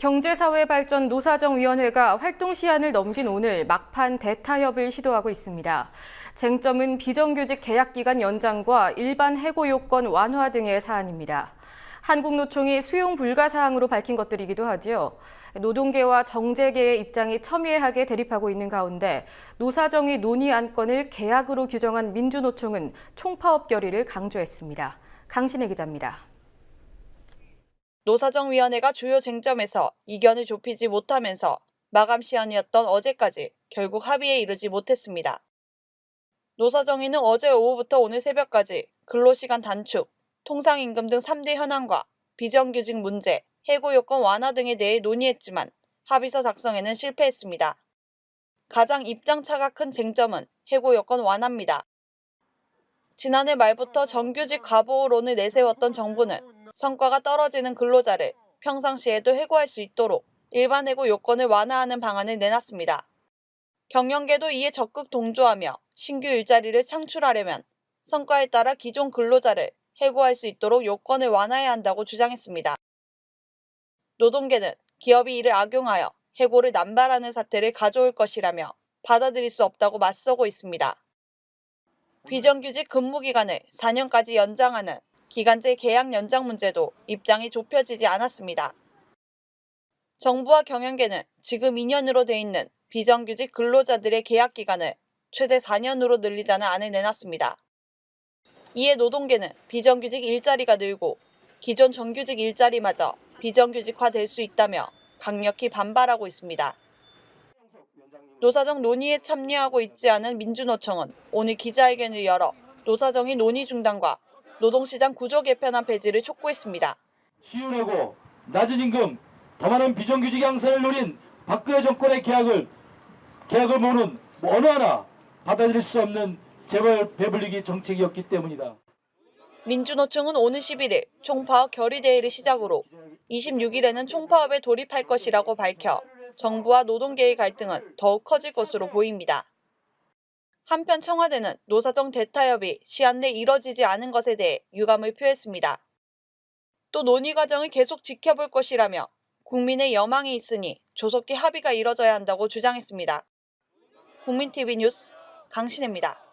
경제사회발전 노사정위원회가 활동 시한을 넘긴 오늘 막판 대타협을 시도하고 있습니다. 쟁점은 비정규직 계약기간 연장과 일반 해고 요건 완화 등의 사안입니다. 한국노총이 수용 불가 사항으로 밝힌 것들이기도 하지요. 노동계와 정재계의 입장이 첨예하게 대립하고 있는 가운데 노사정의 논의 안건을 계약으로 규정한 민주노총은 총파업 결의를 강조했습니다. 강신혜 기자입니다. 노사정위원회가 주요 쟁점에서 이견을 좁히지 못하면서 마감 시한이었던 어제까지 결국 합의에 이르지 못했습니다. 노사정위는 어제 오후부터 오늘 새벽까지 근로시간 단축, 통상임금 등 3대 현안과 비정규직 문제, 해고 요건 완화 등에 대해 논의했지만 합의서 작성에는 실패했습니다. 가장 입장차가 큰 쟁점은 해고 요건 완화입니다. 지난해 말부터 정규직 과보호론을 내세웠던 정부는 성과가 떨어지는 근로자를 평상시에도 해고할 수 있도록 일반 해고 요건을 완화하는 방안을 내놨습니다. 경영계도 이에 적극 동조하며 신규 일자리를 창출하려면 성과에 따라 기존 근로자를 해고할 수 있도록 요건을 완화해야 한다고 주장했습니다. 노동계는 기업이 이를 악용하여 해고를 남발하는 사태를 가져올 것이라며 받아들일 수 없다고 맞서고 있습니다. 비정규직 근무 기간을 4년까지 연장하는 기간제 계약 연장 문제도 입장이 좁혀지지 않았습니다. 정부와 경영계는 지금 2년으로 돼 있는 비정규직 근로자들의 계약 기간을 최대 4년으로 늘리자는 안을 내놨습니다. 이에 노동계는 비정규직 일자리가 늘고 기존 정규직 일자리마저 비정규직화 될 수 있다며 강력히 반발하고 있습니다. 노사정 논의에 참여하고 있지 않은 민주노총은 오늘 기자회견을 열어 노사정의 논의 중단과 노동시장 구조 개편안 폐지를 촉구했습니다. 시윤하고 낮은 임금, 더 많은 비정규직 양산을 노린 박근혜 정권의 계약을 계약을 모는 뭐 어느 하나 받아들일 수 없는 재벌 배불리기 정책이었기 때문이다. 민주노총은 오늘 11일 총파업 결의대회를 시작으로 26일에는 총파업에 돌입할 것이라고 밝혀 정부와 노동계의 갈등은 더욱 커질 것으로 보입니다. 한편 청와대는 노사정 대타협이 시한 내 이뤄지지 않은 것에 대해 유감을 표했습니다. 또 논의 과정을 계속 지켜볼 것이라며 국민의 여망이 있으니 조속히 합의가 이뤄져야 한다고 주장했습니다. 국민TV 뉴스 강신혜입니다.